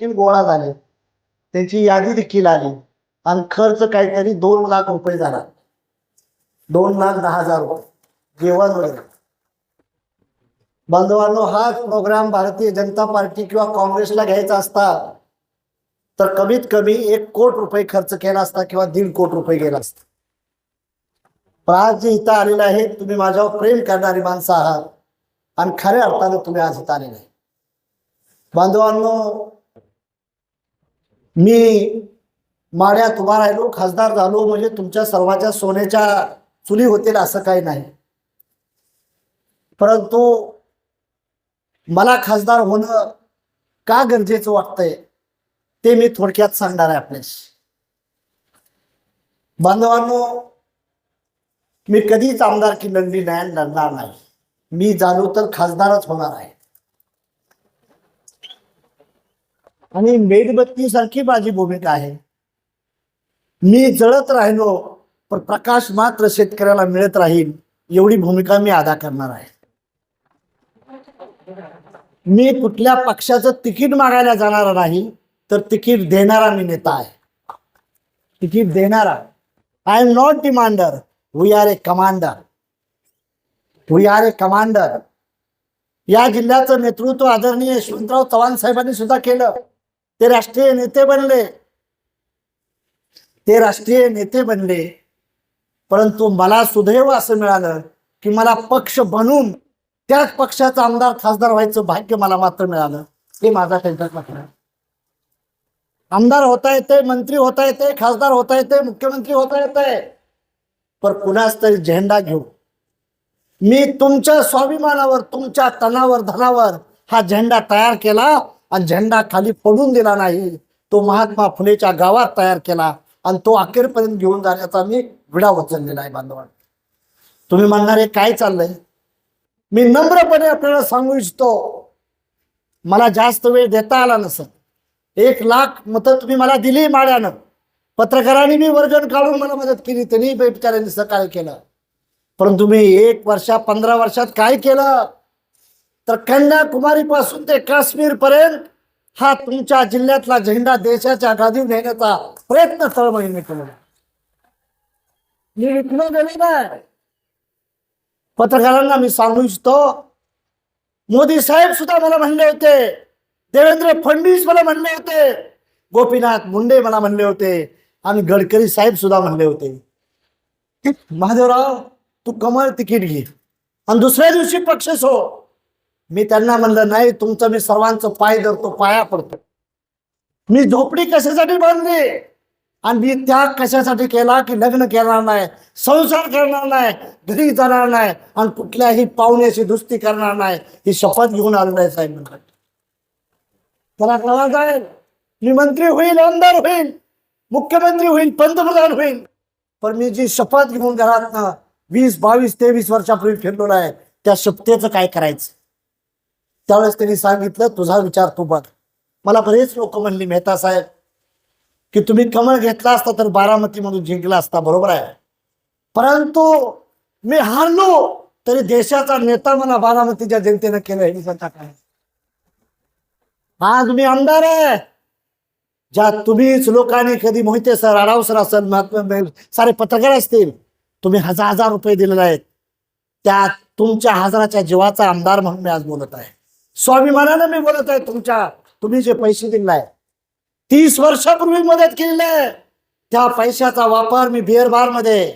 देखील गोळा झाले. त्यांची यादी देखील आली. आणि खर्च काहीतरी दोन लाख रुपये झाला. दोन लाख दहा हजार रुपये. जेवण वगैरे. बांधवांनो हा प्रोग्राम भारतीय जनता पार्टी किंवा काँग्रेसला घ्यायचा असता तर कमीत कमी एक कोट रुपये खर्च केला असता किंवा दीड कोट रुपये गेला असता. पण आज जे इथं आलेलं आहे तुम्ही माझ्यावर प्रेम करणारी माणसं आहात. आणि खऱ्या अर्थानं तुम्ही आज इथं आलेले आहे बांधवांनो मी माड्यात उभा राहिलो खासदार झालो म्हणजे तुमच्या सर्वांच्या सोन्याच्या चुली होतील असं काही नाही. परंतु मला खासदार होणं का गरजेचं वाटतंय ते मी थोडक्यात सांगणार आहे आपल्याशी. बांधवांनो मी कधीच आमदारकी लढली नाही लढणार नाही. मी झालो तर खासदारच होणार आहे. आणि मेणबत्ती सारखी माझी भूमिका आहे. मी जळत राहिलो पण प्रकाश मात्र शेतकऱ्याला मिळत राहील एवढी भूमिका मी अदा करणार आहे. मी कुठल्या पक्षाचं तिकीट मागायला जाणार नाही तर तिकीट देणारा मी नेता आहे. तिकीट देणारा. I am not demander we are a commander we are a commander या जिल्ह्याचं नेतृत्व आदरणीय यशवंतराव चव्हाण साहेबांनी सुद्धा केलं. ते राष्ट्रीय नेते बनले. ते राष्ट्रीय नेते बनले. परंतु मला सुदैव असं मिळालं की मला पक्ष बनून त्याच पक्षाचा आमदार खासदार व्हायचं भाग्य मला मात्र मिळालं. हे माझा त्यांचा मात्र आमदार होता येते मंत्री होता येते खासदार होता येते मुख्यमंत्री होता येते पर कुणाच तरी झेंडा घेऊ. मी तुमच्या स्वाभिमानावर तुमच्या तणावर धनावर हा झेंडा तयार केला. आणि झेंडा खाली पडून दिला नाही तो महात्मा फुलेच्या गावात तयार केला आणि तो अखेरपर्यंत घेऊन जाण्याचा मी विडा उचललेला आहे बांधवांनो. तुम्ही म्हणणार हे काय चाललंय? मी नम्रपणे आपल्याला सांगू इच्छितो मला जास्त वेळ देता आला नसत एक लाख मतं तुम्ही मला दिली माड्यानं पत्रकारांनी मी वर्गण काढून मला मदत केली त्यांनी बेटकऱ्यांनी सकाळी केलं. परंतु मी एक वर्षा पंधरा वर्षात काय केलं? तर कन्याकुमारी पासून ते काश्मीर पर्यंत हा तुमच्या जिल्ह्यातला झेंडा देशाच्या गादी नेण्याचा प्रयत्न तळमळीने केला. मी विकलो गेले नाही. पत्रकारांना मी सांगू इच्छितो मोदी साहेब सुद्धा मला म्हणले होते देवेंद्र फडणवीस मला म्हणले होते गोपीनाथ मुंडे मला म्हणले होते आणि गडकरी साहेब सुद्धा म्हणले होते. महादेवराव तू कमळ तिकीट घे आणि दुसऱ्या दिवशी पक्ष सो मी त्यांना म्हणलं नाही तुमचं मी सर्वांचं पाय धरतो पाया पडतो. मी झोपडी कशासाठी बांधली? आणि मी त्याग कशासाठी केला की लग्न करणार नाही संसार करणार नाही घरी जाणार नाही आणि कुठल्याही पाहुण्याची दुस्ती करणार नाही ही शपथ घेऊन आलो आहे साहेब त्याला कळा जाईल. मी मंत्री होईल आमदार होईल मुख्यमंत्री होईल पंतप्रधान होईल. पण मी जी शपथ घेऊन घरात वीस बावीस तेवीस वर्षापूर्वी फिरलेलो आहे त्या शपथेचं काय करायचं? त्यावेळेस त्यांनी सांगितलं तुझा विचार तू बघ. मला बरेच लोक म्हणली मेहता साहेब की तुम्ही कमळ घेतला असता तर बारामती मधून जिंकला असता बरोबर आहे. परंतु मी हारलो तरी देशाचा नेता मला बारामतीच्या जनतेनं केलं हे स्वतः काय आज मी आमदार आहे. ज्या तुम्हीच लोकांनी कधी मोहिते सर आढाव सर असेल महात्मा सारे पत्रकार असतील तुम्ही हजार हजार रुपये दिलेले आहेत. त्या तुमच्या हजाराच्या जीवाचा आमदार म्हणून मी आज बोलत आहे. स्वाभिमानानं मी बोलत आहे तुमच्या तुम्ही जे पैसे दिलाय तीस वर्षापूर्वी मदत केलेली आहे. त्या पैशाचा वापर मी बिअर बारमध्ये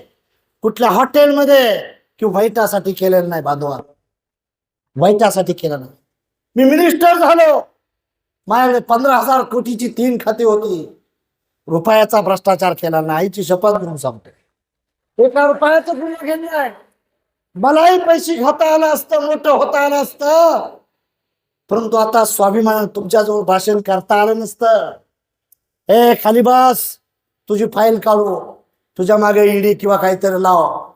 कुठल्या हॉटेलमध्ये किंवा वैटासाठी केलेला नाही बांधवा वाईटासाठी केलं नाही. मी मिनिस्टर झालो. माझ्याकडे पंधरा हजार कोटीची तीन खाती होती. रुपयाचा भ्रष्टाचार केला नाही. आईची शपथ घेऊन सांगतो एका रुपयाचं गुन्हा घेतलं नाही मलाही पैसे खाता आलं असतं मोठं होता आलं असतं. परंतु आता स्वाभिमान तुमच्याजवळ भाषण करता आलं नसतं. ए खाली बस. तुझी फाईल काढू. तुझ्या मागे ईडी किंवा काहीतरी लाव.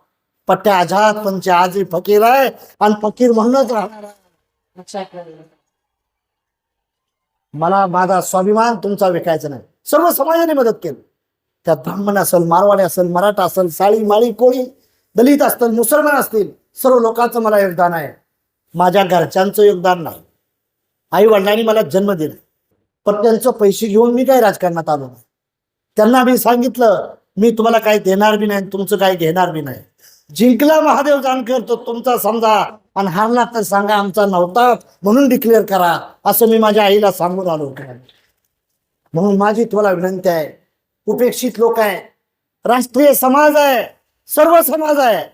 पट्ट्या आझाद पंच आजही फकीर आहे आणि फकीर म्हणूनच राहणार. मला माझा स्वाभिमान तुमचा विकायचा नाही. सर्व समाजाने मदत केली. त्यात ब्राह्मण असेल मारवाडी असेल मराठा असेल साळी माळी कोळी दलित असतील मुसलमान असतील सर्व लोकांचं मला योगदान आहे. माझ्या घरच्यांचं योगदान नाही. आई वडिलांनी मला जन्म दिला. पण त्यांचं पैसे घेऊन मी काय राजकारणात आलो नाही. त्यांना मी सांगितलं मी तुम्हाला काही देणार बी नाही तुमचं काही घेणार बी नाही. जिंकला महादेव जानकर तो तुमचा समजा आणि हारला तर सांगा आमचा नव्हता म्हणून डिक्लेअर करा असं मी माझ्या आईला सांगून आलो म्हणून माझी तुम्हाला विनंती आहे उपेक्षित लोक आहे राष्ट्रीय समाज आहे सर्व समाज आहे.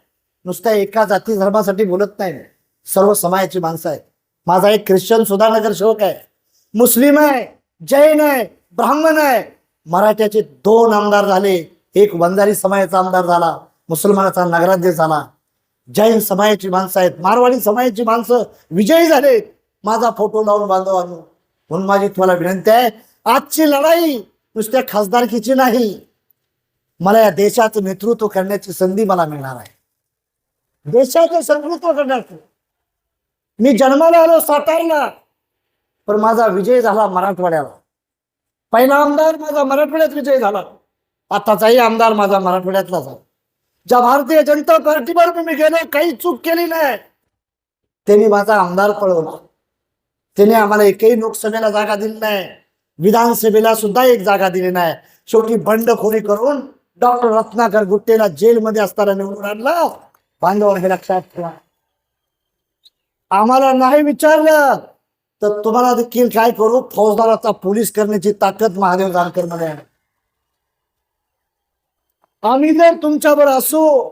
नुसत्या एका जाती धर्मासाठी बोलत नाही सर्व समाजाची माणसं आहेत. माझा एक ख्रिश्चन सुधानगर नगरसेवक आहे. मुस्लिम आहे जैन आहे ब्राह्मण आहे. मराठ्याचे दोन आमदार झाले. एक वंजारी समाजाचा आमदार झाला. मुसलमानाचा नगराध्यक्ष झाला. जैन समाजाची माणसं आहेत. मारवाडी समाजाची माणसं विजयी झालेत माझा फोटो लावून बांधव म्हणून माझी तुम्हाला विनंती आहे आजची लढाई नुसत्या खासदारकीची नाही. मला या देशाचं नेतृत्व करण्याची संधी मला मिळणार आहे. देशाचं नेतृत्व करण्याची. मी जन्माला आलो सातारला पण माझा विजय झाला मराठवाड्याला. पहिला आमदार माझा मराठवाड्यात विजय झाला. आताचाही आमदार माझा मराठवाड्यातला झाला. ज्या भारतीय जनता पार्टीवर मी गेलो काही चूक केली नाही. त्यांनी माझा आमदार पळवला. त्याने आम्हाला एकही लोकसभेला जागा दिली नाही. विधानसभेला सुद्धा एक जागा दिली नाही. शेवटी बंडखोरी करून डॉक्टर रत्नाकर गुट्टेला जेलमध्ये असताना निवडून आणला. बांधव हे लक्षात ठेवा. आम्हाला नाही विचारलं. तर तुम्हाला देखील काय करू? फौजदाराचा पोलीस करण्याची ताकद महादेव जानकरमध्ये आहे. आम्ही जर तुमच्यावर असू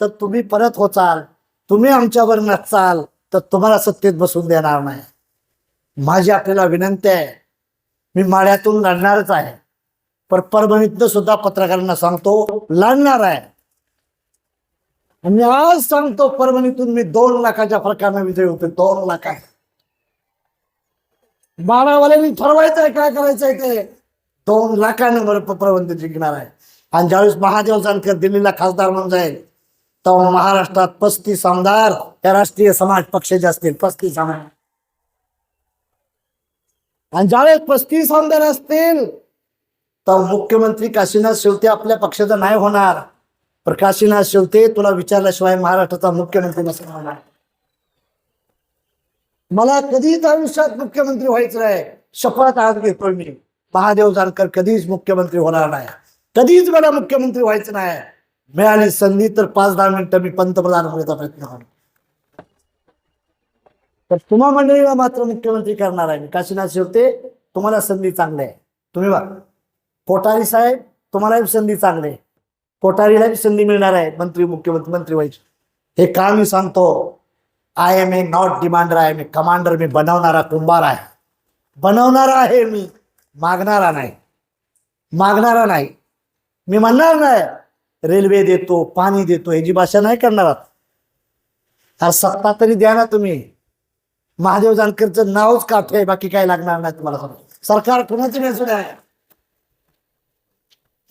तर तुम्ही परत होचाल. तुम्ही आमच्यावर नसाल तर तुम्हाला सत्तेत बसून देणार नाही. माझी आपल्याला विनंती आहे. मी माड्यातून लढणारच आहे. पण परभणीतनं सुद्धा पत्रकारांना सांगतो लढणार आहे. आणि आज सांगतो परभणीतून मी दोन लाखाच्या फरकानं विजय होतो दोन लाख आहे. बाणावाल्यांनी ठरवायचं काय करायचंय ते? दोन लाखाने वर प्रबंध जिंकणार आहे. आणि ज्यावेळेस महादेव जानकर दिल्लीला खासदार म्हणून जाईल तेव्हा महाराष्ट्रात पस्तीस आमदार या राष्ट्रीय समाज पक्षाचे असतील पस्तीस आमदार. आणि ज्यावेळेस पस्तीस आमदार असतील तर मुख्यमंत्री काशीनाथ शेवटी आपल्या पक्षाचा नाही होणार. पण काशीनाथ शेवते तुला विचारल्याशिवाय महाराष्ट्राचा मुख्यमंत्री नसणार मला कधीच आयुष्यात मुख्यमंत्री व्हायचं नाही. शपथ आज घेतोय मी. महादेव जानकर कधीच मुख्यमंत्री होणार नाही. कधीच मला मुख्यमंत्री व्हायचं नाही. मिळाली संधी तर पाच दहा मिनिटं मी पंतप्रधान होण्याचा प्रयत्न करतो तर तुम्हा मंडळीला मात्र मुख्यमंत्री करणार आहे मी. काशीनाथ शेवते तुम्हाला संधी चांगली आहे. तुम्ही बघा. कोठारी साहेब तुम्हालाही संधी चांगली आहे. कोठारीलाही संधी मिळणार आहे मंत्री मुख्यमंत्री मंत्री व्हायची हे का मी सांगतो? I am a not demander I am a commander मी बनवणारा कुंभार आहे. बनवणारा आहे मी मागणारा नाही. मागणारा नाही. मी म्हणणार नाही रेल्वे देतो पाणी देतो ह्याची भाषा नाही करणार. आहात. हा सत्ता तरी द्या ना तुम्ही. महादेव जानकरचं नावच काठे आहे बाकी काय लागणार नाही तुम्हाला. सांगतो सरकार कुणाची नाही सुद्धा आहे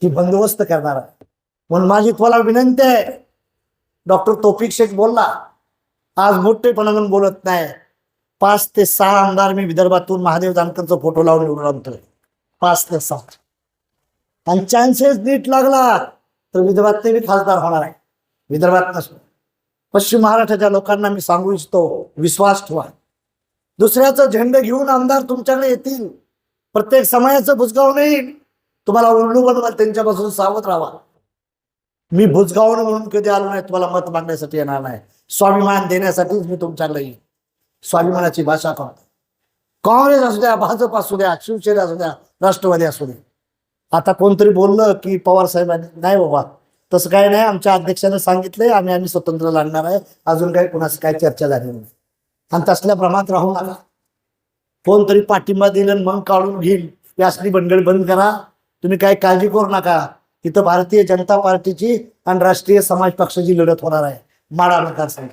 ती बंदोबस्त करणार आहे. म्हणून माझी तुम्हाला विनंती आहे. डॉक्टर तोफिक शेख बोलला आज मोठेपणानं बोलत नाही. पाच ते सहा आमदार मी विदर्भातून महादेव जानकरचा फोटो लावून निवडून आणतोय. पाच ते सहा. आणि चान्सेस नीट लागला तर विदर्भात मी खासदार होणार आहे विदर्भात नसतो पश्चिम महाराष्ट्राच्या लोकांना मी सांगू इच्छितो विश्वास ठेवा. दुसऱ्याचा झेंडे घेऊन आमदार तुमच्याकडे येतील. प्रत्येक समाजाचं भुजगाव नाही. तुम्हाला उलडू बनवाल त्यांच्यापासून सावध राहा. मी भुजगावून म्हणून कधी आलो नाही तुम्हाला मत मागण्यासाठी येणार नाही. स्वाभिमान देण्यासाठीच मी तुमच्याकडे येईन स्वाभिमानाची भाषा करतो. काँग्रेस असू द्या भाजप असू द्या शिवसेना असू द्या राष्ट्रवादी असू द्या आता कोणतरी बोललं की पवार साहेबांनी नाही बाबा तसं काही नाही आमच्या अध्यक्षाने सांगितलंय आम्ही आम्ही स्वतंत्र लढणार आहे अजून काही कुणाशी काही चर्चा झाली नाही. आणि तसल्या प्रमाणात राहू नका. कोणतरी पाठिंबा दिलं आणि मग काढून घेईल. ही असली बंद करा. तुम्ही काही काळजी करू नका. तिथं भारतीय जनता पार्टीची आणि राष्ट्रीय समाज पक्षाची लढत होणार आहे. माडा मतदारसंघ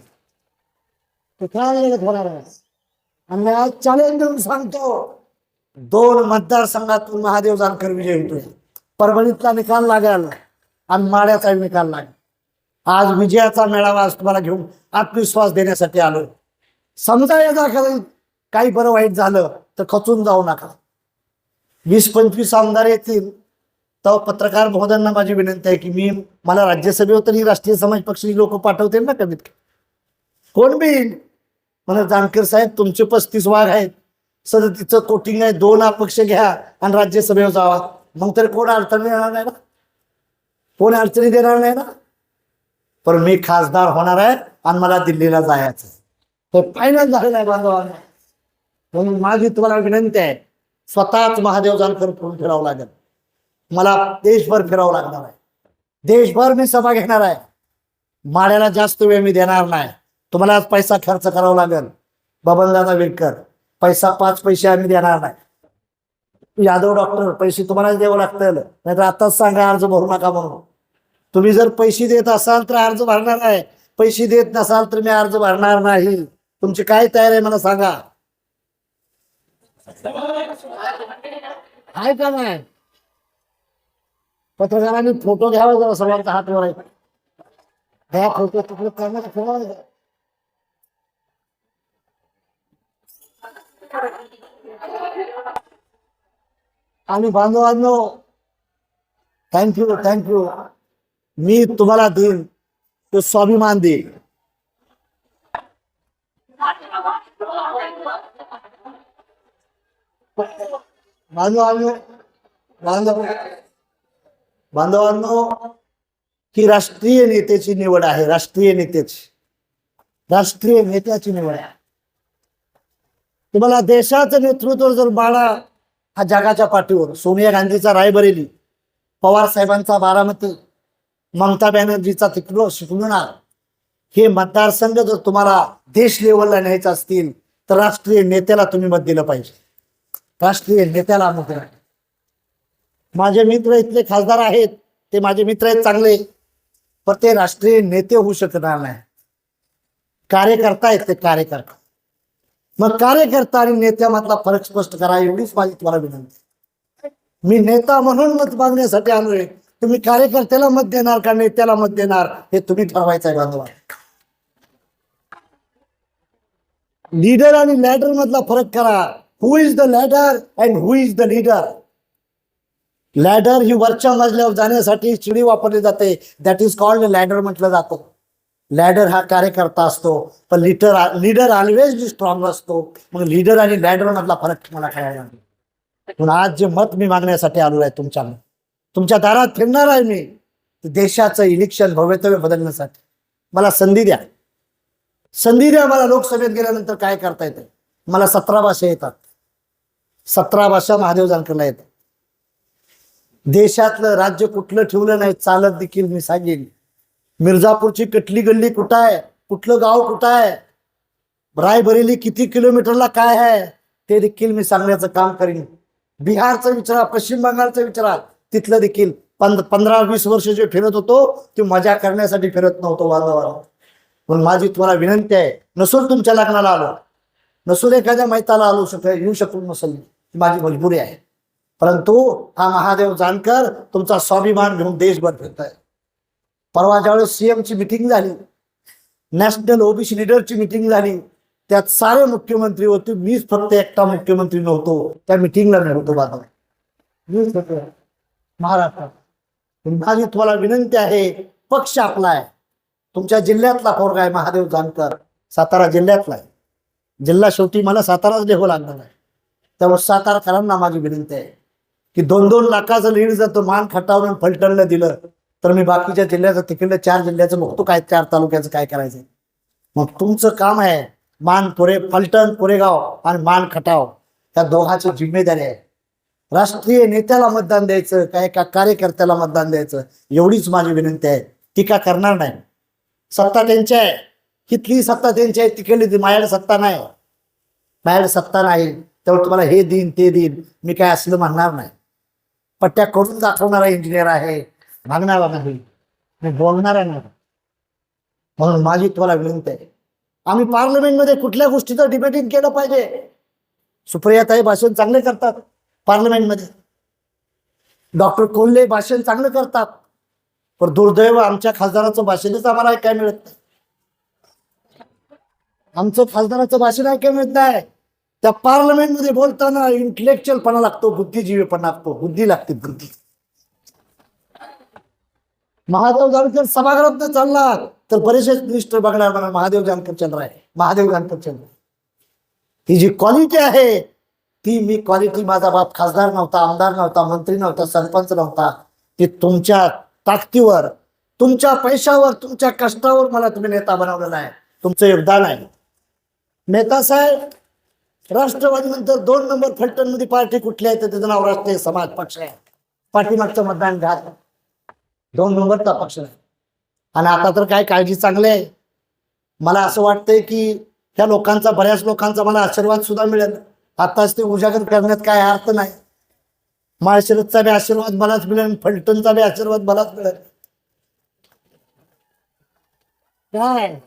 काय लढत होणार आहे? आणि आज चॅलेंज देऊन सांगतो. दोन मतदारसंघातून महादेव जानकर विजय होतोय. परभणीतला निकाल लागेल आणि माड्याचा निकाल लागेल. आज विजयाचा मेळावा आज तुम्हाला घेऊन आत्मविश्वास देण्यासाठी आलोय. समजा याचा काही काही बरं वाईट झालं तर खचून जाऊ नका. वीस पंचवीस आमदार येतील तेव्हा पत्रकार महोदयांना माझी विनंती आहे की मी मला राज्यसभेवर तरी राष्ट्रीय समाज पक्षाची लोक पाठवतील ना कमीत कमी. कोण बी मला जानकर साहेब तुमचे पस्तीस वाघ आहेत. सदतीचं कोटिंग आहे दोन अपक्ष घ्या आणि राज्यसभेवर जावा. मग तर कोण अडचणी येणार नाही ना? कोण अडचणी देणार नाही ना? पण मी खासदार होणार आहे आणि मला दिल्लीला जायचं तर फायनल झालेलं आहे बांधवांना म्हणून माझी तुम्हाला विनंती आहे स्वतःच महादेव जानकर फोन फिरावं लागेल. मला देशभर फिरावं लागणार आहे. देशभर मी सभा घेणार आहे. माड्याला जास्त वेळ मी देणार नाही. तुम्हाला आज पैसा खर्च करावा लागेल. बबनदादा विरकर पैसा पाच पैसे आम्ही देणार नाही. यादव डॉक्टर पैसे तुम्हालाच द्यावं लागतील. नाहीतर आताच सांगा अर्ज भरू नका म्हणून. तुम्ही जर पैसे देत असाल तर अर्ज भरणार आहे पैसे देत नसाल तर मी अर्ज भरणार नाही. तुमची काय तयारी आहे मला सांगा. आहे का नाही? पत्रकारांनी फोटो घ्यावा जरा सगळ्यांचा हात वर आहे फोटो तिकडे करण्याचा ठेवा आणि बांधवांनो थँक्यू थँक्यू मी तुम्हाला देईन. तो स्वाभिमान देईन. बांधवांनो बांधव बांधवांनो ही राष्ट्रीय नेत्याची निवड आहे राष्ट्रीय नेत्याची. राष्ट्रीय नेत्याची निवड आहे. तुम्हाला देशाचं नेतृत्व जर बाळा हा जगाच्या पाठीवर सोनिया गांधीचा रायबरेली पवार साहेबांचा बारामती ममता बॅनर्जीचा तिकडो शिकवणार हे मतदारसंघ जर तुम्हाला देश लेवलला न्यायचे असतील तर राष्ट्रीय नेत्याला तुम्ही मत दिलं पाहिजे. राष्ट्रीय नेत्याला मत दिलं माझे मित्र इथले खासदार आहेत ते माझे मित्र आहेत चांगले पण ते राष्ट्रीय नेते होऊ शकणार नाही. कार्यकर्ता आहेत ते कार्यकर्ता. मग कार्यकर्ता आणि नेत्यामधला फरक स्पष्ट करा एवढीच माझी तुम्हाला विनंती. मी नेता म्हणून मत मागण्यासाठी आलोय. तुम्ही कार्यकर्त्याला मत देणार का नेत्याला मत देणार हे तुम्ही ठरवायचं आहे बांधवा लीडर आणि लॅडर मधला फरक करा. Who is the ladder and who is the leader ladder ही वरच्या मजल्यावर जाण्यासाठी चिडी वापरली जाते. दॅट इज कॉल्ड लॅडर म्हटलं जातं. लॅडर हा कार्यकर्ता असतो. पण लीडर लीडर ऑलवेज स्ट्रॉंग असतो. मग लीडर आणि लॅडर मधला फरक मला कळायला म्हणून आज जे मत मी मागण्यासाठी आलो आहे तुमच्या तुमच्या दारात फिरणार आहे मी. देशाचं इलेक्शन भवितव्य बदलण्यासाठी. मला संधी द्या. संधी द्या मला लोकसभेत गेल्यानंतर काय करता येते? मला सतरा भाषा येतात. सतरा भाषा महादेव जानकरला येतात. देशातलं राज्य कुठलं ठेवलं नाही चालत देखील मी सांगेन. मिर्झापूरची कटली गल्ली कुठं आहे? कुठलं गाव कुठं आहे? रायबरेली किती किलोमीटरला काय आहे? ते देखील मी सांगण्याचं काम करीन. बिहारचं विचारा पश्चिम बंगालचं विचारा तिथलं देखील पंध पंधरा वीस वर्ष जे फिरत होतो ते मजा करण्यासाठी फिरत नव्हतो बांधवाला पण माझी तुम्हाला विनंती आहे नसून तुमच्या लग्नाला आलो. नसून एखाद्या मैताला आलो शक येऊ शकलो नसेल. ही माझी मजबुरी आहे. परंतु हा महादेव जानकर तुमचा स्वाभिमान घेऊन देशभर फिरतोय. परवा ज्यावेळेस सीएमची मिटिंग झाली नॅशनल ओबीसी लिडरची मिटिंग झाली त्यात सारे मुख्यमंत्री होते मीच फक्त एकटा मुख्यमंत्री नव्हतो त्या मिटिंगला नव्हतो बाबा. मीच होतो. महाराष्ट्रात. माझी तुम्हाला विनंती आहे पक्ष आपला आहे. तुमच्या जिल्ह्यातला पोरगा आहे महादेव जानकर सातारा जिल्ह्यातला आहे. जिल्हा शेवटी मला साताराच लिहावं लागणार आहे. त्यामुळे साताराकरांना माझी विनंती आहे. की दोन दोन लाखाचं लीड जर तो मान खटावून फलटणला दिलं तर मी बाकीच्या जिल्ह्याचं तिकडलं चार जिल्ह्याचं बघतो काय चार तालुक्याचं काय करायचं. मग तुमचं काम आहे मान पुरे फलटण पुरेगाव आणि मान खटाव. या दोघांची जिम्मेदारी आहे. राष्ट्रीय नेत्याला मतदान द्यायचं काय एका कार्यकर्त्याला मतदान द्यायचं एवढीच माझी विनंती आहे. टीका करणार नाही. सत्ता त्यांची आहे. कितली सत्ता त्यांची आहे तिकडली ती माझ्याकडे सत्ता नाही. माझ्याकडे सत्ता नाही. त्यामुळे तुम्हाला हे देईन ते देईन. मी काय असलं म्हणणार नाही. पट्ट्या करून दाखवणारा इंजिनियर आहे. मागणारा नाही मी बोलणारा नाही म्हणून माझी तुम्हाला विनंती आहे. आम्ही पार्लमेंटमध्ये कुठल्या गोष्टीचं डिबेटिंग केलं पाहिजे? सुप्रियाताई भाषण चांगले करतात पार्लमेंटमध्ये. डॉक्टर कोल्हे भाषण चांगलं करतात. पण दुर्दैव आमच्या खासदाराचं भाषणच आम्हाला ऐकायला मिळत नाही. आमचं खासदाराचं भाषण ऐकायला मिळत नाही. त्या पार्लमेंटमध्ये बोलताना इंटलेक्च्युअलपणा लागतो बुद्धिजीवीपणा लागतो बुद्धी लागते बुद्धी. महादेव जानकर सभागृहात चालला तर बरेचसे मिनिस्टर बघणार म्हणा महादेव जानकर चंद्र आहे. महादेव जानकर चंद्र. ही जी क्वालिटी आहे ती मी क्वालिटी माझा बाप खासदार नव्हता आमदार नव्हता मंत्री नव्हता सरपंच नव्हता. ती तुमच्या ताकदीवर तुमच्या पैशावर तुमच्या कष्टावर मला तुम्ही नेता बनवलेला आहे. तुमचं योगदान आहे. नेता साहेब राष्ट्रवादी नंतर दोन नंबर फलटणमध्ये पार्टी कुठली आहे तर त्याचं नाव राष्ट्रीय समाज पक्ष आहे. पाठीमागचं मतदान घात दोन नंबरचा पक्ष आहे. आणि आता तर काय काळजी चांगली आहे. मला असं वाटतंय की त्या लोकांचा बऱ्याच लोकांचा मला आशीर्वाद सुद्धा मिळेल. आताच ते उजागर करण्यात काय अर्थ नाही. माळशिरसचा बी आशीर्वाद मलाच मिळेल फलटणचा बी आशीर्वाद मलाच मिळेल. काय?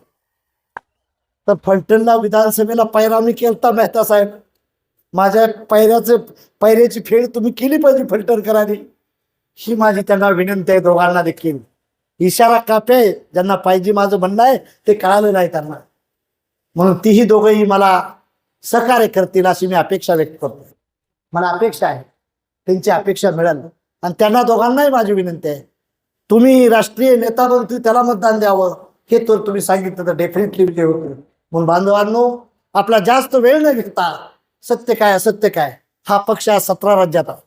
तर फलटणला विधानसभेला पैरा मी केलता मेहता साहेब. माझ्या पायऱ्याचे पैऱ्याची फेड तुम्ही केली पाहिजे फिल्टर करावी ही माझी त्यांना विनंती आहे दोघांना देखील. इशारा कापे आहे. ज्यांना पाहिजे माझं म्हणणं आहे ते कळालं नाही त्यांना. म्हणून तीही दोघंही मला सहकार्य करतील अशी मी अपेक्षा व्यक्त करतो. मला अपेक्षा आहे. त्यांची अपेक्षा मिळेल. आणि त्यांना दोघांनाही माझी विनंती आहे. तुम्ही राष्ट्रीय नेता बनतील त्याला मतदान द्यावं. हे तर तुम्ही सांगितलं तर डेफिनेटली विजय होतील. म्हणून बांधवांनो आपला जास्त वेळ न घेता सत्य काय असत्य काय हा पक्ष आज सतरा राज्यात आहे.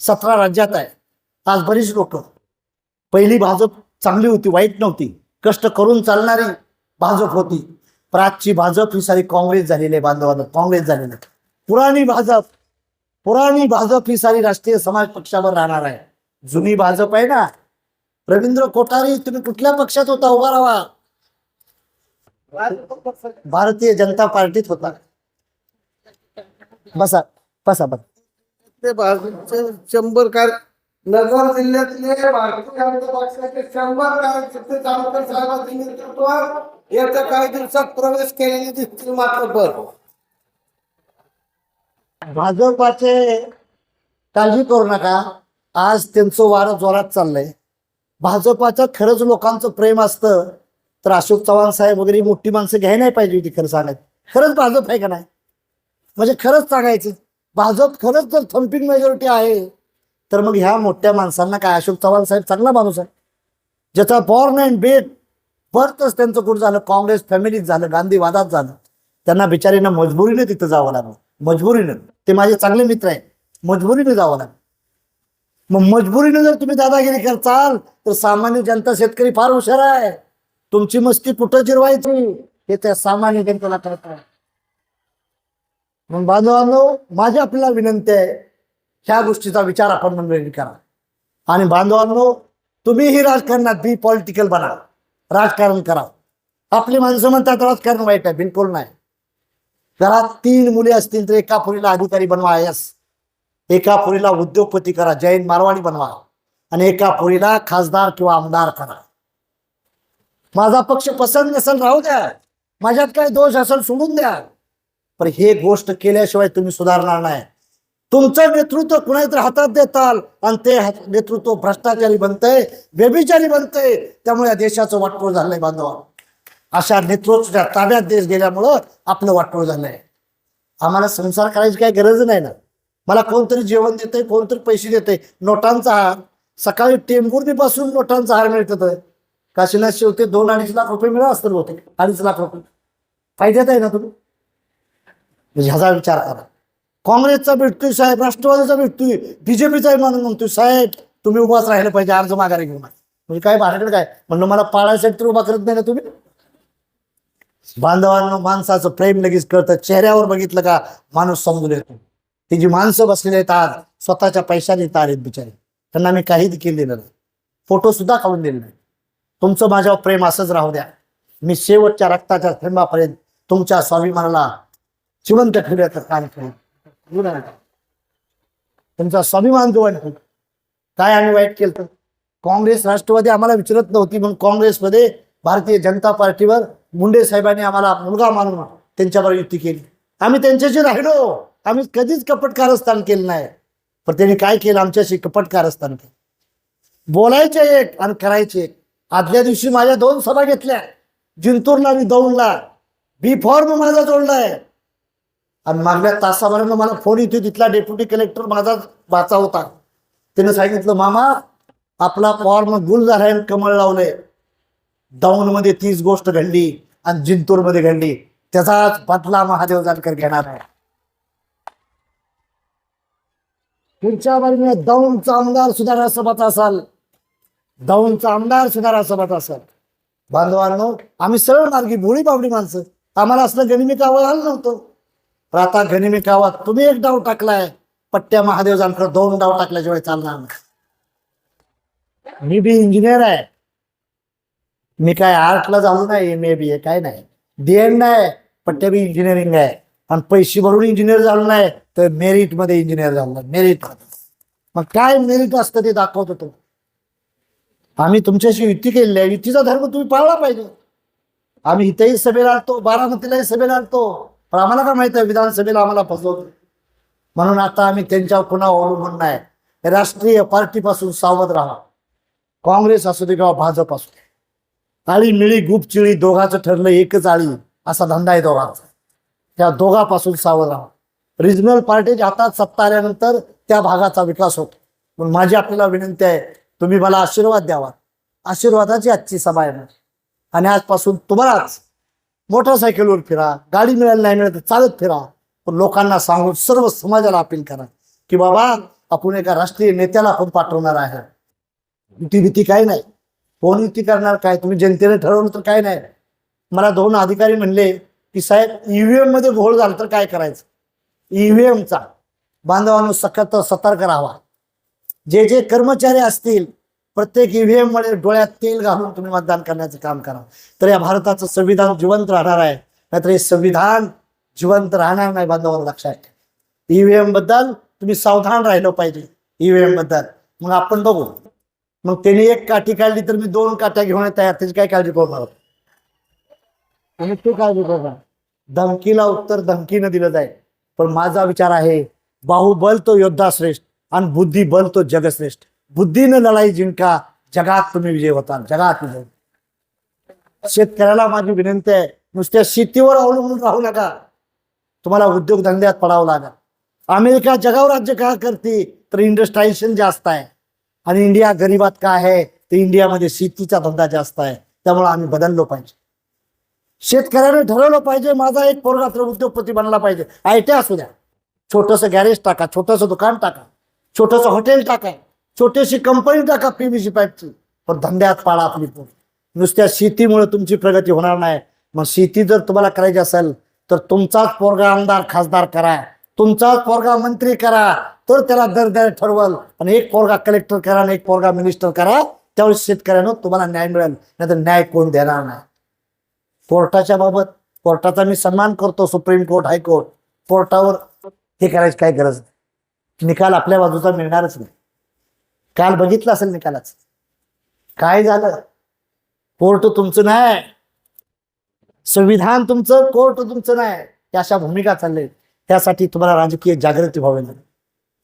सतरा राज्यात आहे. आज बरीच लोक. पहिली भाजप चांगली होती वाईट नव्हती. कष्ट करून चालणारी भाजप होती. पण भाजप ही सारी काँग्रेस झालेली आहे बांधवांना. काँग्रेस झालेली आहे. पुराणी भाजप पुराणी भाजप ही सारी राष्ट्रीय समाज पक्षावर राहणार आहे. जुनी भाजप आहे ना? रवींद्र कोठारी तुम्ही कुठल्या पक्षात होता? उभा राहा. भारतीय जनता पार्टीत होता. बसा बसा बसा. ते शंभर कार्य नगर जिल्ह्यातले भारतीय जनता पक्षाचे शंभर कार्यकर्ते नेतृत्वात येत्या काही दिवसात प्रवेश केलेले दिसतील मात्र बरं भाजपाचे काळजी करू नका. आज त्यांचं वारं जोरात चाललंय. भाजपाचं खरंच लोकांचं प्रेम असतं. तर अशोक चव्हाण साहेब वगैरे मोठी माणसं घ्याय नाही पाहिजे होती खरं सांगायचं. खरंच भाजप आहे का नाही? म्हणजे खरंच सांगायचं. भाजप खरंच जर थम्पिंग मेजॉरिटी आहे तर मग ह्या मोठ्या माणसांना काय? अशोक चव्हाण साहेब चांगला माणूस आहे. ज्याचा बॉर्न अँड बेट बर्थच त्यांचं कुठं झालं? काँग्रेस फॅमिलीत झालं गांधीवादात झालं. त्यांना बिचारींना मजबुरीने तिथं जावं लागलं. मजबुरीनं. ते माझे चांगले मित्र आहेत. मजबुरीने जावं लागलं. मग मजबुरीने जर तुम्ही दादागिरी करताल तर सामान्य जनता शेतकरी फार हुशार आहे. तुमची मस्ती कुठं जिरवायची? हे त्या सामान्य जनतेला कळतं. मग बांधवांनो माझी आपल्याला विनंती आहे ह्या गोष्टीचा विचार आपण मंडळी करा. आणि बांधवांनो तुम्हीही राजकारणात बी पॉलिटिकल बना. राजकारण करा. आपली माणसं म्हणतात राजकारण वाईट आहे. बिलकुल नाही. घरात तीन मुले असतील तर एका पुरीला अधिकारी बनवा यस. एका पुरीला उद्योगपती करा जैन मारवाडी बनवा. आणि एका पुरीला खासदार किंवा आमदार करा. माझा पक्ष पसंत नसेल राहू द्या. माझ्यात काय दोष असेल सोडून द्या. पण हे गोष्ट केल्याशिवाय तुम्ही सुधारणार नाही. तुमचं नेतृत्व कुणातरी हातात देताल आणि ते नेतृत्व भ्रष्टाचारी बनतंय व्यभिचारी बनतंय. त्यामुळे या देशाचं वाटोळ झालंय बांधवा. अशा नेतृत्वाच्या ताब्यात देश गेल्यामुळं आपलं वाटोळ झालंय. आम्हाला संसार करायची काही गरज नाही ना. मला कोणतरी जेवण देतंय कोणतरी पैसे देते नोटांचा हार. सकाळी टेंबुर्दीपासून नोटांचा हार मिळत काशीनाथ शेवते दोन अडीच लाख रुपये मिळत असतील होते अडीच लाख रुपये. फायद्यात आहे ना तुम्ही? म्हणजे ह्याचा विचार करा. काँग्रेसचा भेटतोय साहेब. राष्ट्रवादीचा भेटतोय. बीजेपीचा म्हणून म्हणतोय साहेब तुम्ही उभाच राहिलं पाहिजे अर्ज माघारी घेऊन. म्हणजे काय भानगड काय? म्हणलं मला पाळायसाठी तर उभा करत नाही ना तुम्ही? बांधवांना माणसाचं प्रेम लगेच कळतं. चेहऱ्यावर बघितलं का माणूस समजून येतो. ती जी माणसं बसलेली आहेत आज स्वतःच्या पैशाने येत आहेत बिचारे. त्यांना मी काही केलेलं नाही. फोटो सुद्धा काढून दिले नाही. तुमचं माझ्यावर प्रेम असंच राहू द्या. मी शेवटच्या रक्ताच्या थेंबापर्यंत तुमच्या स्वाभिमानाला जिवंत ठेवण्याचं काम करेन. तुमचा स्वाभिमान जो काय आम्ही वाईट केलं तर? काँग्रेस राष्ट्रवादी आम्हाला विचारत नव्हती म्हणून काँग्रेसमध्ये भारतीय जनता पार्टीवर मुंडे साहेबांनी आम्हाला मुलगा मानून त्यांच्यावर युती केली. आम्ही त्यांच्याशी राहिलो. आम्ही कधीच कपट कारस्थान केलं नाही. पण त्यांनी काय केलं? आमच्याशी कपट कारस्थान केलं. बोलायचे एक आणि करायचे एक. आदल्या दिवशी माझ्या दोन सभा घेतल्या. जिंतूरला आणि दौंडला बी फॉर्म माझा जोडलाय. आणि मागल्या तासाभरानं मला फोन येतो तिथला डेप्युटी कलेक्टर माझा वाचा होता. त्यानं सांगितलं मामा आपला फॉर्म गुल झालाय आणि कमळ लावलंय. दौंडमध्ये तीच गोष्ट घडली आणि जिंतूरमध्ये घडली. त्याचाच बदला महादेव जानकर घेणार आहे. पुढच्या बाजूने दौंडचा आमदार सुधारणा सभात असाल. दौंडचा आमदार सुधारा सभात असाल. बांधवांनो आम्ही सरळ मार्गी भोळी बाबडी माणसं. आम्हाला असलं गणिमिकावर आलं नव्हतं. पण आता गनिमी तुम्ही एक डाव टाकलाय. पट्ट्या महादेव जानकर दोन डाव टाकल्याशिवाय चालणार नाही. मी बी इंजिनियर आहे. मी काय आर्टला झालो नाही एम ए बी ए काय नाही. डी एड नाही पट्ट्या बी इंजिनिअरिंग आहे. आणि पैसे भरून इंजिनियर झालो नाही तर मेरिटमध्ये इंजिनियर झालो मेरिट मग काय मेरिट असतं ते दाखवत होतो आम्ही तुमच्याशी युती केलेली आहे. युतीचा धर्म तुम्ही पाळला पाहिजे. आम्ही इथेही सभेला आणतो बारामतीलाही सभेला आणतो पण आम्हाला काय माहिती आहे विधानसभेला आम्हाला फसवतो म्हणून आता आम्ही त्यांच्यावर पुन्हा अवलंबून नाही. राष्ट्रीय पार्टीपासून सावध राहा. काँग्रेस असू दे किंवा भाजप असू दे. आळी मिळी गुपचिळी दोघांचं ठरलं एकच आळी असा धंदा आहे दोघांचा. त्या दोघांपासून सावध राहा. रिजनल पार्टीच्या हातात सत्ता आल्यानंतर त्या भागाचा विकास होतो. पण माझी आपल्याला विनंती आहे तुम्ही मला आशीर्वाद द्यावा. आशीर्वादाची आजची सभा आहे आणि आजपासून तुम्हालाच मोटरसायकलवर फिरा गाडी मिळाली नाही मिळत तर चालत फिरा. पण लोकांना सांगून सर्व समाजाला अपील करा की बाबा आपण एका राष्ट्रीय नेत्याला आपण पाठवणार आहे. युती भीती काही नाही. कोण युती करणार काय? तुम्ही जनतेने ठरवलं तर काय नाही. मला दोन अधिकारी म्हणले की साहेब ईव्हीएममध्ये घोळ झाला तर काय करायचं? ईव्हीएमचा बांधवांनो सखत सतर्क राहावा. जे जे कर्मचारी असतील प्रत्येक ईव्हीएममध्ये डोळ्यात तेल घालून तुम्ही मतदान करण्याचं काम करा. तर या भारताचं संविधान जिवंत राहणार आहे. नाहीतर हे संविधान जिवंत राहणार नाही बांधवांना लक्षात ईव्हीएमबद्दल तुम्ही सावधान राहिलं पाहिजे ईव्हीएमबद्दल. मग आपण बघू. मग त्यांनी एक काठी काढली तर मी दोन काठ्या घेऊन तयार त्याची काय काळजी करणार आणि तू काळजी करणार धमकीला उत्तर धमकीनं दिलं जाईल. पण माझा विचार आहे बाहुबल तो योद्धा श्रेष्ठ. आणि बुद्धी बल तो जगश्रेष्ठ. बुद्धीनं लढाई जिंका जगात तुम्ही विजय होता जगात विजय शेतकऱ्याला माझी विनंती आहे नुसत्या शेतीवर अवलंबून राहू नका. तुम्हाला उद्योगधंद्यात पडावं लागेल. अमेरिका जगावर राज्य का करते? तर इंडस्ट्रायझेशन जास्त आहे. आणि इंडिया गरीबात का आहे? तर इंडियामध्ये शेतीचा धंदा जास्त आहे. त्यामुळे आम्ही बदललो पाहिजे. शेतकऱ्याने ठरवलं पाहिजे माझा एक पोरगात्र उद्योगपती बनला पाहिजे. आय टी असू द्या. छोटंसं गॅरेज टाका छोटंसं दुकान टाका. छोटंसं हॉटेल टाका. छोटीशी कंपनी टाका पीबीसी पाईपची पण धंद्यात पाळा आपली पोर. नुसत्या शेतीमुळे तुमची प्रगती होणार नाही. मग शेती जर तुम्हाला करायची असेल तर तुमचाच पोरगा आमदार खासदार करा. तुमचाच पोरगा मंत्री करा. तर त्याला दर दर ठरवल. आणि एक पोरगा कलेक्टर करा आणि एक पोरगा मिनिस्टर करा. त्यावेळेस शेतकऱ्यांना तुम्हाला न्याय मिळेल. नाहीतर न्याय कोण देणार नाही. कोर्टाच्या बाबत कोर्टाचा मी सन्मान करतो सुप्रीम कोर्ट हायकोर्ट. कोर्टावर हे करायची काय गरज नाही. निकाल आपल्या बाजूचा मिळणारच नाही. काल बघितलं असेल निकालाच. काय झालं? कोर्ट तुमचं नाही. संविधान तुमचं कोर्ट तुमचं नाही. या अशा भूमिका चालले त्यासाठी तुम्हाला राजकीय जागृती व्हावी. लागेल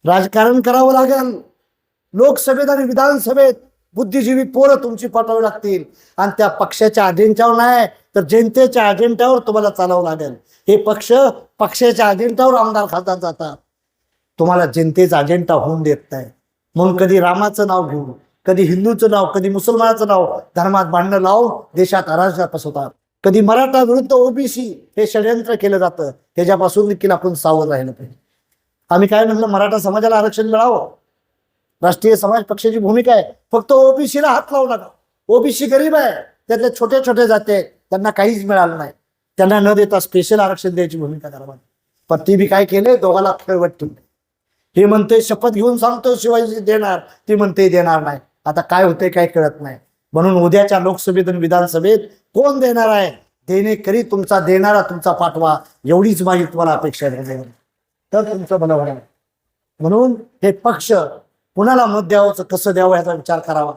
राजकारण करावं लागेल. लोकसभेत आणि विधानसभेत बुद्धिजीवी पोरं तुमची पाठवावी लागतील. आणि त्या पक्षाच्या अजेंड्यावर नाही तर जनतेच्या अजेंड्यावर तुम्हाला चालावं लागेल. हे पक्ष पक्षाच्या अजेंड्यावर आमदार खासदार जातात. तुम्हाला जनतेचा अजेंडा होऊन देत नाही. म्हणून कधी रामाचं नाव घेऊन कधी हिंदूचं नाव कधी मुसलमानाचं नाव धर्मात भांडणं लावून देशात अराजकात पसवतात कधी मराठा विरुद्ध ओबीसी हे षडयंत्र केलं जातं त्याच्यापासून देखील आपण सावध राहिलं पाहिजे. आम्ही काय म्हणलं मराठा समाजाला आरक्षण मिळावं? राष्ट्रीय समाज पक्षाची भूमिका आहे. फक्त ओबीसीला हात लावू नका. ओबीसी गरीब आहे. त्यातले छोटे छोटे जाते आहेत. त्यांना काहीच मिळालं नाही. त्यांना न देता स्पेशल आरक्षण द्यायची भूमिका करावी पण ती बी काय केले दोघाला खेळवट ठेवले हे म्हणते शपथ घेऊन सांगतो शिवाजी देणार. ती म्हणते देणार नाही. आता काय होते काय कळत नाही. म्हणून उद्याच्या लोकसभेत आणि विधानसभेत कोण देणार आहे? देणेकरी तुमचा देणारा तुमचा पाठवा. एवढीच माझी तुम्हाला अपेक्षा आहे. तर तुमचं भलं होणार म्हणून हे पक्ष कुणाला मत द्यावं कसं द्यावं याचा विचार करावा.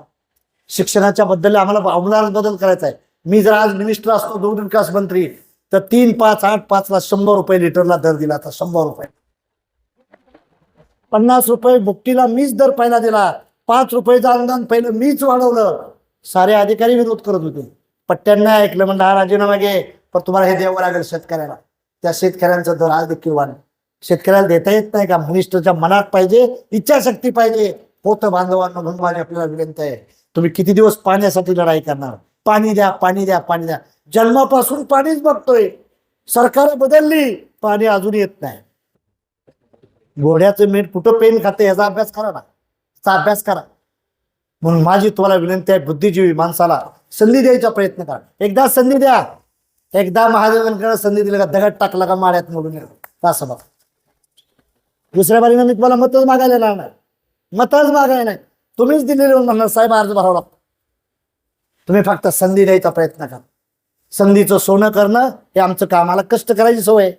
शिक्षणाच्या बद्दल आम्हाला आमूलाग्र बदल करायचा आहे. मी जर आज मिनिस्टर असतो दुग्ध विकास मंत्री तर तीन पाच आठ पाचला शंभर रुपये लिटरला दर दिला तर शंभर रुपये. पन्नास रुपये बुट्टीला मीच दर पहिला दिला. पाच रुपयेचं अनुदान पहिलं मीच वाढवलं. सारे अधिकारी विरोध करत होते. पट्ट्यांना ऐकलं म्हणलं हा राजीनामा घे. पण तुम्हाला हे द्यावं लागेल शेतकऱ्याला. त्या शेतकऱ्यांचा दर आज देखील वाढ शेतकऱ्याला देता येत नाही का? मिनिस्टरच्या मनात पाहिजे इच्छाशक्ती पाहिजे. होतं बांधवांना म्हणून माझी आपल्याला विनंती आहे. तुम्ही किती दिवस पाण्यासाठी लढाई करणार? पाणी द्या पाणी द्या पाणी द्या. जन्मापासून पाणीच बघतोय. सरकार बदलली. पाणी अजून येत नाही. घोड्याचं मीठ कुठं पेन खाते याचा अभ्यास करा ना. याचा अभ्यास करा. म्हणून माझी तुम्हाला विनंती आहे बुद्धिजीवी माणसाला संधी द्यायचा प्रयत्न करा. एकदा संधी द्या. एकदा महादेवांकडे संधी दिली का दगड टाकला का माड्यात मोडून असं बघा. दुसऱ्या बारीनं मी तुम्हाला मतच मागायला लागणार मतच मागायला नाही. तुम्हीच दिलेले म्हणणार साहेब अर्ज भरावा लागतो. तुम्ही फक्त संधी द्यायचा प्रयत्न करा. संधीचं सोनं करणं हे आमचं कामाला कष्ट करायची सवय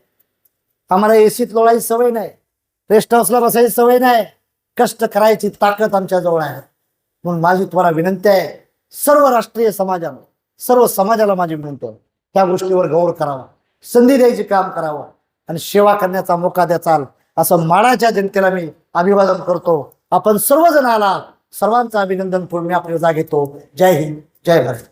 आम्हाला एसीत लोळायची सवय नाही. रेस्ट हाऊसला बसायची सवय नाही. कष्ट करायची ताकद आमच्या जवळ आहे. म्हणून माझी तुम्हाला विनंती आहे सर्व राष्ट्रीय समाजाला सर्व समाजाला माझी विनंती आहे त्या गोष्टीवर गौर करावा संधी द्यायची काम करावं आणि सेवा करण्याचा मोका द्याचाल असं माडाच्या जनतेला मी अभिवादन करतो. आपण सर्वजण आला सर्वांचं अभिनंदन करून मी आपल्या जाग घेतो जय हिंद जय भारत.